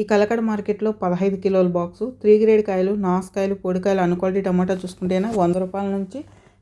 ఈ కలకడ మార్కెట్లో పదహైదు కిలోల బాక్సు త్రీ గ్రేడ్ కాయలు నాసుకాయలు పొడికాయలు అన్ క్వాలిటీ టమాటా చూసుకుంటేనే వంద రూపాయల నుంచి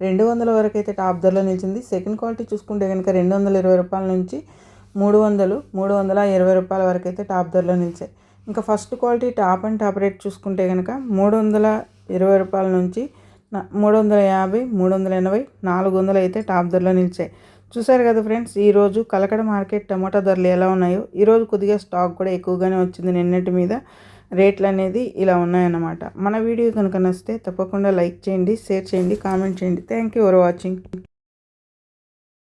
రెండు వందల వరకు అయితే టాప్ ధరలో నిలిచింది. సెకండ్ క్వాలిటీ చూసుకుంటే కనుక రెండు వందల ఇరవై రూపాయల నుంచి మూడు వందలు మూడు వందల ఇరవై రూపాయల వరకు అయితే టాప్ ధరలో నిలిచాయి. ఇంకా first quality top and top rate చూసుకుంటే కనుక మూడు వందల ఇరవై రూపాయల నుంచి మూడు వందల యాభై మూడు వందల ఎనభై నాలుగు వందలు అయితే టాప్ ధరలో నిలిచాయి. చూసారు కదా ఫ్రెండ్స్ ఈరోజు కలకడ మార్కెట్ టమాటా ధరలు ఎలా ఉన్నాయో ఈరోజు కొద్దిగా స్టాక్ కూడా ఎక్కువగానే వచ్చింది నిన్నటి మీద. రేట్లు అనేది ఇలా ఉన్నాయన్నమాట. మన వీడియో కనుక నచ్చితే తప్పకుండా లైక్ చేయండి షేర్ చేయండి కామెంట్ చేయండి. Thank you for watching